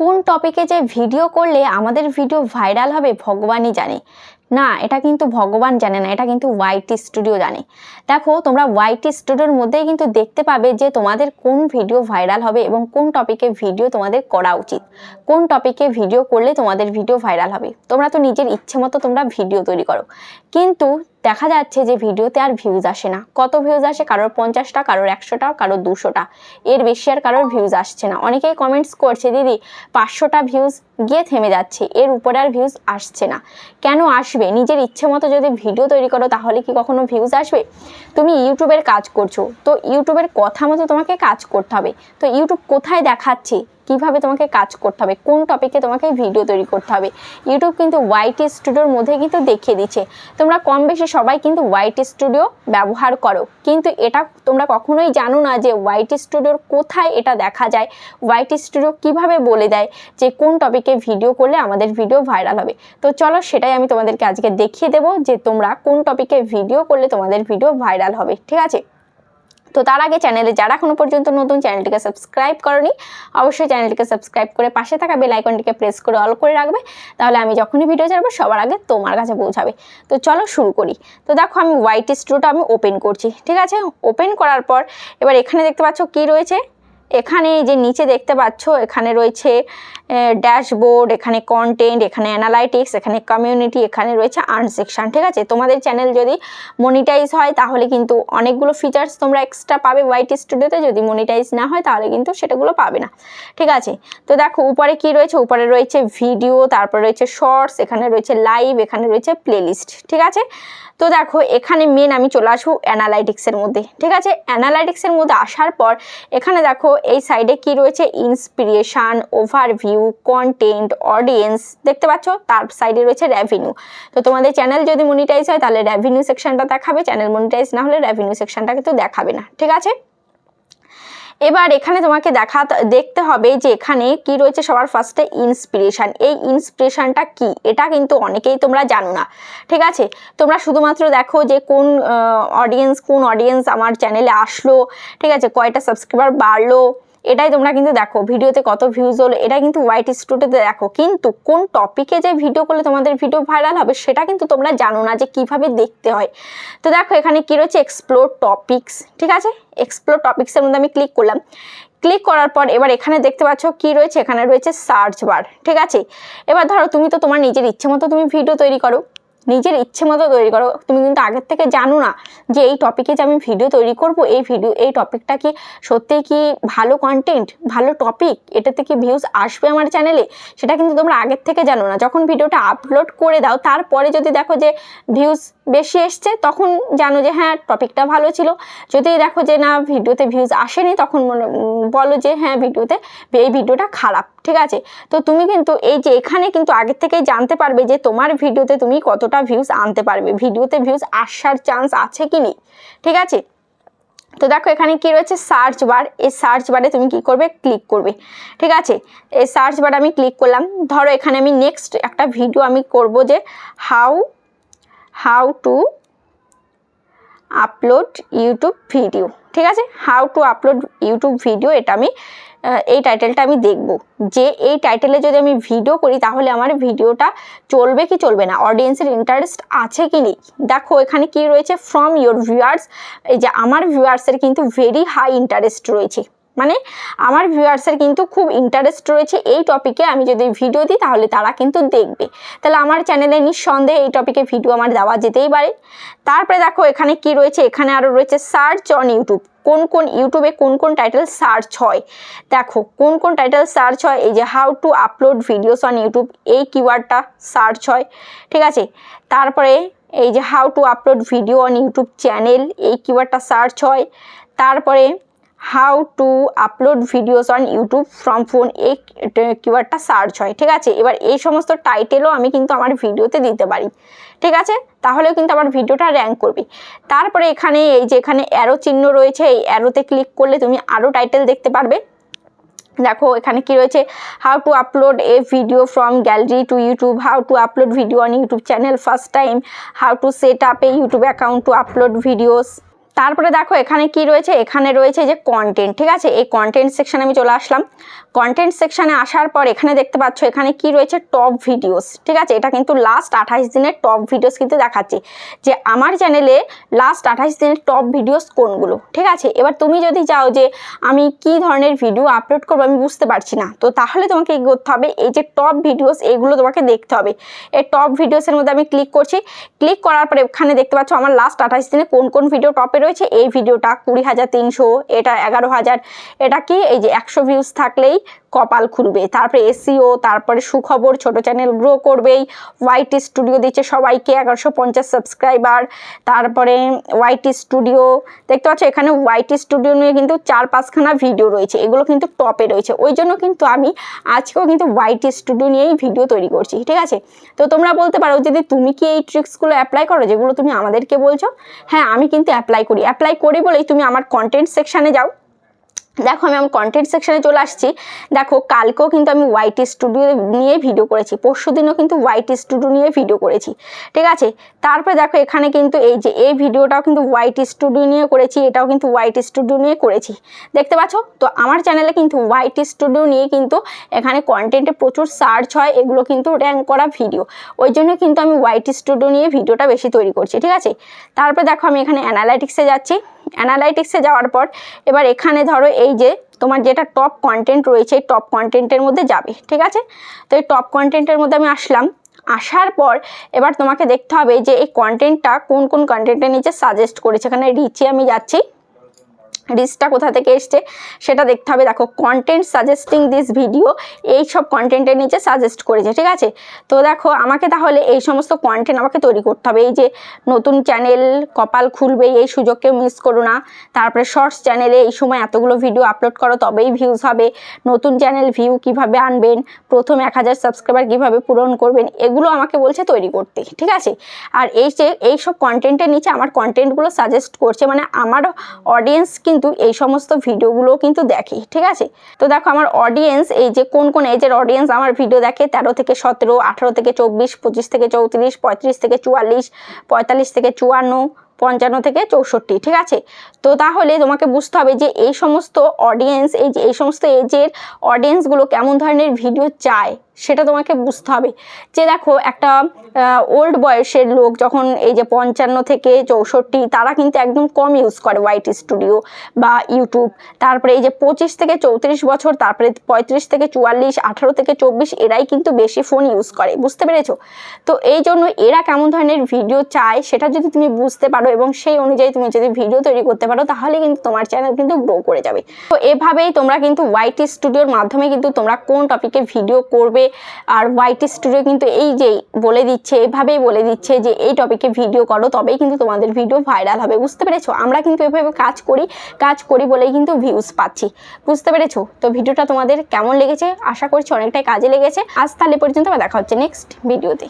কোন টপিকে যে ভিডিও করলে আমাদের ভিডিও ভাইরাল হবে, ভগবানই জানে। না, এটা কিন্তু ভগবান জানে না, এটা কিন্তু ওয়াইটি স্টুডিও জানে। দেখো, তোমরা ওয়াইটি স্টুডিওর মধ্যেই কিন্তু দেখতে পাবে যে তোমাদের কোন ভিডিও ভাইরাল হবে এবং কোন টপিকে ভিডিও তোমাদের করা উচিত। কোন টপিকে ভিডিও করলে তোমাদের ভিডিও ভাইরাল হবে। তোমরা তো নিজের ইচ্ছে মতো তোমরা ভিডিও তৈরি করো। কিন্তু দেখা যাচ্ছে যে ভিডিওতে আর ভিউজ আসে না। কত ভিউজ আসে? কারোর পঞ্চাশটা, কারোর একশোটা, কারোর দুশোটা। এর বেশি আর কারোর ভিউজ আসছে না। অনেকেই কমেন্টস করছে, দিদি, পাঁচশোটা ভিউজ গিয়ে থেমে যাচ্ছে। এর উপরে আর ভিউজ আসছে না। কেন আসবে? নিজের ইচ্ছে মতো যদি ভিডিও তৈরি করো, তাহলে কি কখনো ভিউজ আসবে? তুমি ইউটিউবের কাজ করছ। তো ইউটিউবের কথা মতো তোমাকে কাজ করতে হবে। তো ইউটিউব কোথায় দেখাচ্ছে? কীভাবে তোমাকে কাজ করতে হবে, কোন টপিকে তোমাকে ভিডিও তৈরি করতে হবে ইউটিউব কিন্তু ওয়াইটি স্টুডিওর মধ্যে কিন্তু দেখিয়ে দিচ্ছে। তোমরা কম বেশি সবাই কিন্তু ওয়াইটি স্টুডিও ব্যবহার করো। কিন্তু এটা তোমরা কখনোই জানো না যে ওয়াইটি স্টুডিওর কোথায় এটা দেখা যায় ওয়াইটি স্টুডিও কীভাবে বলে দেয় যে কোন টপিকে ভিডিও করলে আমাদের ভিডিও ভাইরাল হবে। তো চলো সেটাই আমি তোমাদেরকে আজকে দেখিয়ে দেবো যে তোমরা কোন টপিকে ভিডিও করলে তোমাদের ভিডিও ভাইরাল হবে, ঠিক আছে? তো তার আগে চ্যানেলে যারা এখনও পর্যন্ত নতুন চ্যানেলটিকে সাবস্ক্রাইব করনি, অবশ্যই চ্যানেলটিকে সাবস্ক্রাইব করে পাশে থাকা বেল আইকনটিকে প্রেস করে অল করে রাখবে। তাহলে আমি যখনই ভিডিও ছাড়বো, সবার আগে তোমার কাছে পৌঁছাবে। তো চলো শুরু করি। তো দেখো আমি হোয়াইট স্টুটা আমি ওপেন করছি, ঠিক আছে? ওপেন করার পর এবার এখানে দেখতে পাচ্ছ কি রয়েছে? এখানে যে নিচে দেখতে পাচ্ছ, এখানে রয়েছে ড্যাশবোর্ড, এখানে কন্টেন্ট এখানে অ্যানালাইটিক্স এখানে কমিউনিটি এখানে রয়েছে আর্ন সেকশন ঠিক আছে? তোমাদের চ্যানেল যদি মনিটাইজ হয়, তাহলে কিন্তু অনেকগুলো ফিচার্স তোমরা এক্সট্রা পাবে ওয়াইটি স্টুডিওতে যদি মনিটাইজ না হয়, তাহলে কিন্তু সেটাগুলো পাবে না, ঠিক আছে? তো দেখো, উপরে কি রয়েছে? উপরে রয়েছে ভিডিও তারপর রয়েছে শর্টস এখানে রয়েছে লাইভ এখানে রয়েছে প্লেলিস্ট ঠিক আছে? তো দেখো, এখানে মেন আমি চলে আসব অ্যানালাইটিক্সের মধ্যে, ঠিক আছে? অ্যানালাইটিক্সের মধ্যে আসার পর, এখানে দেখো এই সাইডে কি রয়েছে? ইন্সপিরেশান ওভারভিউ কন্টেন্ট অডিয়েন্স দেখতে পাচ্ছ? তার সাইডে রয়েছে রেভিনিউ তো তোমাদের চ্যানেল যদি মনিটাইজ হয়, তাহলে রেভিনিউ সেকশনটা দেখাবে। চ্যানেল মনিটাইজ না হলে রেভিনিউ সেকশনটা কিন্তু দেখাবে না। ঠিক আছে? এবার এখানে তোমাকে দেখা দেখতে হবে যে এখানে কি রয়েছে সবার ফার্স্টে ইন্সপিরেশান এই ইন্সপিরেশানটা কি? এটা কিন্তু অনেকেই তোমরা জানো না। ঠিক আছে? তোমরা শুধুমাত্র দেখো যে কোন অডিয়েন্স কোন অডিয়েন্স আমার চ্যানেলে আসলো। ঠিক আছে? কয়টা সাবস্ক্রাইবার বাড়লো? এটাই তোমরা কিন্তু দেখো, ভিডিওতে কত ভিউজ হলো এটা কিন্তু হোয়াইট স্টুডিওতে দেখো। কিন্তু কোন টপিকে যে ভিডিও করলে তোমাদের ভিডিও ভাইরাল হবে, সেটা কিন্তু তোমরা জানো না যে কীভাবে দেখতে হয়। তো দেখো, এখানে কি রয়েছে? এক্সপ্লোর টপিকস ঠিক আছে? এক্সপ্লোর টপিক্সের মধ্যে আমি ক্লিক করলাম। ক্লিক করার পর এবার এখানে দেখতে পাচ্ছ কি রয়েছে? এখানে রয়েছে সার্চ বার ঠিক আছে? এবার ধরো, তুমি তো তোমার নিজের ইচ্ছে মতো তুমি ভিডিও তৈরি করো। নিজের ইচ্ছে মতো তৈরি করো। তুমি কিন্তু আগের থেকে জানো না যে এই টপিকে যে আমি ভিডিও তৈরি করব, এই ভিডিও এই টপিকটা কি সত্যিই কি ভালো কন্টেন্ট ভালো টপিক এটাতে কি ভিউজ আসবে আমার চ্যানেলে সেটা কিন্তু তোমরা আগের থেকে জানো না। যখন ভিডিওটা আপলোড করে দাও, তারপরে যদি দেখো যে ভিউজ বেশি এসছে, তখন জানো যে হ্যাঁ টপিকটা ভালো ছিল। যদি দেখো যে না, ভিডিওতে ভিউজ আসেনি, তখন মনে বলো যে হ্যাঁ ভিডিওতে এই ভিডিওটা খারাপ, ঠিক আছে? তো তুমি কিন্তু এই যে এখানে কিন্তু আগের থেকেই জানতে পারবে যে তোমার ভিডিওতে তুমি কতটা ভিউজ আনতে পারবে। ভিডিওতে ভিউজ আসার চান্স আছে কি নেই, ঠিক আছে? তো দেখো এখানে কি রয়েছে? সার্চ বার এই সার্চ বারে তুমি কি করবে? ক্লিক করবে, ঠিক আছে? এই সার্চ বারে আমি ক্লিক করলাম। ধরো এখানে আমি নেক্সট একটা ভিডিও আমি করব যে how how to upload YouTube video. ঠিক আছে? How to upload YouTube video, এটা আমি এই টাইটেলটা আমি দেখব। যে এই টাইটেলে যদি আমি ভিডিও করি, তাহলে আমার ভিডিওটা চলবে কি চলবে না? অডিয়েন্সের ইন্টারেস্ট আছে কি নেই? দেখো, এখানে কি রয়েছে? ফ্রম ইয়োর ভিউয়ার্স এই যে আমার ভিউয়ার্সের কিন্তু ভেরি হাই ইন্টারেস্ট রয়েছে। মানে আমার ভিউয়ার্সের কিন্তু খুব ইন্টারেস্ট রয়েছে এই টপিকে আমি যদি ভিডিও দিই তাহলে তারা কিন্তু দেখবে। তাহলে আমার চ্যানেলে নিঃসন্দেহে এই টপিকে ভিডিও আমার দেওয়া যেতেই পারে। তারপরে দেখো এখানে কি রয়েছে? এখানে আরও রয়েছে সার্চ অন ইউটিউব কোন কোন ইউটিউবে কোন কোন টাইটেল সার্চ হয়? দেখো, কোন কোন টাইটেল সার্চ হয়? এই যে how to upload videos on YouTube এই কিওয়ার্ডটা সার্চ হয়। ঠিক আছে? তারপরে এই যে how to upload video on YouTube channel এই কিওয়ার্ডটা সার্চ হয়। তারপরে how to upload videos on YouTube from phone এই কিওয়ার্ডটা সার্চ হয়, ঠিক আছে? এবার এই সমস্ত টাইটেলও আমি কিন্তু আমার ভিডিওতে দিতে পারি, ঠিক আছে? তাহলেও কিন্তু আমার ভিডিওটা র্যাঙ্ক করবে। তারপরে এখানে এই যে এখানে অ্যারো চিহ্ন রয়েছে, এই অ্যারোতে ক্লিক করলে তুমি আরও টাইটেল দেখতে পারবে। দেখো, এখানে কি রয়েছে? How to upload a video from gallery to YouTube how to upload video on YouTube channel first time how to set up a YouTube account to upload videos তারপরে দেখো, এখানে কি রয়েছে? এখানে রয়েছে যে কন্টেন্ট ঠিক আছে? এই কন্টেন্ট সেকশানে আমি চলে আসলাম। কন্টেন্ট সেকশানে আসার পর এখানে দেখতে পাচ্ছ, এখানে কি রয়েছে? টপ ভিডিওস ঠিক আছে? এটা কিন্তু লাস্ট আঠাইশ দিনের টপ ভিডিওস কিন্তু দেখাচ্ছি। যে আমার চ্যানেলে লাস্ট আঠাইশ দিনের টপ ভিডিওস কোনগুলো, ঠিক আছে? এবার তুমি যদি চাও যে আমি কি ধরনের ভিডিও আপলোড করব, আমি বুঝতে পারছি না। তো তাহলে তোমাকে কি করতে হবে? এই যে টপ ভিডিওস এগুলো তোমাকে দেখতে হবে। এই টপ ভিডিওসের মধ্যে আমি ক্লিক করছি। ক্লিক করার পরে এখানে দেখতে পাচ্ছ, আমার লাস্ট আঠাশ দিনে কোন কোন ভিডিও টপে রয়েছে? এই ভিডিওটা কুড়ি হাজার তিনশো, এটা এগারো হাজার। এটা কি? এই যে একশো ভিউজ থাকলেই কপাল খুলবে। তারপরে এসিও তারপরে সুখবর, ছোট চ্যানেল গ্রো করবেই। ওয়াইটি স্টুডিও দিচ্ছে সবাইকে এগারোশো পঞ্চাশ সাবস্ক্রাইবার তারপরে ওয়াইটি স্টুডিও দেখতে পাচ্ছ এখানে ওয়াইটি স্টুডিও নিয়ে কিন্তু চার পাঁচখানা ভিডিও রয়েছে। এগুলো কিন্তু টপে রয়েছে। ওই জন্য কিন্তু আমি আজকেও কিন্তু ওয়াইটি স্টুডিও নিয়েই ভিডিও তৈরি করছি, ঠিক আছে? তো তোমরা বলতে পারো, যদি তুমি কি এই ট্রিক্সগুলো অ্যাপ্লাই করো, যেগুলো তুমি আমাদেরকে বলছো হ্যাঁ আমি কিন্তু অ্যাপ্লাই করি অ্যাপ্লাই করি বলেই তুমি আমার কন্টেন্ট সেকশানে যাও। দেখো, আমি আমার কন্টেন্ট সেকশানে চলে আসছি। দেখো, কালকেও কিন্তু আমি ওয়াইটি স্টুডিও নিয়ে ভিডিও করেছি পরশু দিনও কিন্তু ওয়াইটি স্টুডিও নিয়ে ভিডিও করেছি, ঠিক আছে? তারপরে দেখো, এখানে কিন্তু এই যে, এই ভিডিওটাও কিন্তু ওয়াইটি স্টুডিও নিয়ে করেছি, এটাও কিন্তু ওয়াইটি স্টুডিও নিয়ে করেছি, দেখতে পাচ্ছ? তো আমার চ্যানেলে কিন্তু ওয়াইটি স্টুডিও নিয়ে কিন্তু এখানে কন্টেন্টে প্রচুর সার্চ হয়, এগুলো কিন্তু র্যাঙ্ক করা ভিডিও ওই জন্য কিন্তু আমি ওয়াইটি স্টুডিও নিয়ে ভিডিওটা বেশি তৈরি করছি, ঠিক আছে? তারপরে দেখো, আমি এখানে অ্যানালাইটিক্সে যাচ্ছি। অ্যানালাইটিক্সে যাওয়ার পর, এবার এখানে ধরো এই যে তোমার যেটা টপ কন্টেন্ট রয়েছে, এই টপ কন্টেন্টের মধ্যে যাবে, ঠিক আছে? তো এই টপ কন্টেন্টের মধ্যে আমি আসলাম। আসার পর এবার তোমাকে দেখতে হবে যে এই কন্টেন্টটা কোন কোন কন্টেন্টের নিচে সাজেস্ট করেছে। এখানে রিচে আমি যাচ্ছি। রিচটা কোথা থেকে এসছে সেটা দেখতে হবে। দেখো কন্টেন্ট সাজেস্টিং দিস ভিডিও এই সব কন্টেন্টের নিচে সাজেস্ট করেছে, ঠিক আছে? তো দেখো, আমাকে তাহলে এই সমস্ত কন্টেন্ট আমাকে তৈরি করতে হবে। এই যে নতুন চ্যানেল কপাল খুলবে, এই সুযোগকে মিস করো না। তারপরে শর্টস চ্যানেলে এই সময় এতগুলো ভিডিও আপলোড করো, তবেই ভিউজ হবে। নতুন চ্যানেল ভিউ কীভাবে আনবেন, প্রথম এক হাজার সাবস্ক্রাইবার কীভাবে পূরণ করবেন, এগুলো আমাকে বলছে তৈরি করতে, ঠিক আছে? আর এই যে, এই সব কন্টেন্টের নিচে আমার কন্টেন্টগুলো সাজেস্ট করছে মানে আমার অডিয়েন্স কিন্তু এই সমস্ত ভিডিওগুলো কিন্তু দেখে, ঠিক আছে? তো দেখো আমার অডিয়েন্স এই যে কোন কোন এজের অডিয়েন্স আমার ভিডিও দেখে, তেরো থেকে সতেরো, আঠারো থেকে চব্বিশ, পঁচিশ থেকে চৌত্রিশ, পঁয়ত্রিশ থেকে চুয়াল্লিশ, পঁয়তাল্লিশ থেকে চুয়ান্ন, পঞ্চান্ন থেকে চৌষট্টি, ঠিক আছে? তো তাহলে তোমাকে বুঝতে হবে যে এই সমস্ত অডিয়েন্স এই যে এই সমস্ত এজের অডিয়েন্সগুলো কেমন ধরনের ভিডিও চায়। সেটা তোমাকে বুঝতে হবে। যে দেখো একটা ওল্ড বয়সের লোক যখন এই যে পঞ্চান্ন থেকে চৌষট্টি, তারা কিন্তু একদম কম ইউজ করে ওয়াইট স্টুডিও বা ইউটিউব তারপরে এই যে পঁচিশ থেকে চৌত্রিশ বছর, তারপরে পঁয়ত্রিশ থেকে চুয়াল্লিশ, আঠারো থেকে চব্বিশ, এরাই কিন্তু বেশি ফোন ইউজ করে। বুঝতে পেরেছ? তো এই জন্য এরা কেমন ধরনের ভিডিও চায়, সেটা যদি তুমি বুঝতে পারো এবং সেই অনুযায়ী তুমি যদি ভিডিও তৈরি করতে পারো, তাহলে কিন্তু তোমার চ্যানেল কিন্তু গ্রো করে যাবে। তো এভাবেই তোমরা কিন্তু ওয়াইটি স্টুডিওর মাধ্যমে কিন্তু তোমরা কোন টপিকে ভিডিও করবে আর ওয়াইটি স্টুডিও কিন্তু এই যে বলে দিচ্ছে, এভাবেই বলে দিচ্ছে যে এই টপিকে ভিডিও করো, তবেই কিন্তু তোমাদের ভিডিও ভাইরাল হবে। বুঝতে পেরেছ? আমরা কিন্তু এভাবে কাজ করি কাজ করি বলেই কিন্তু ভিউজ পাচ্ছি। বুঝতে পেরেছ? তো ভিডিওটা তোমাদের কেমন লেগেছে? আশা করছি অনেকটাই কাজে লেগেছে। আজ তাহলে পর্যন্ত দেখা হচ্ছে নেক্সট ভিডিওতে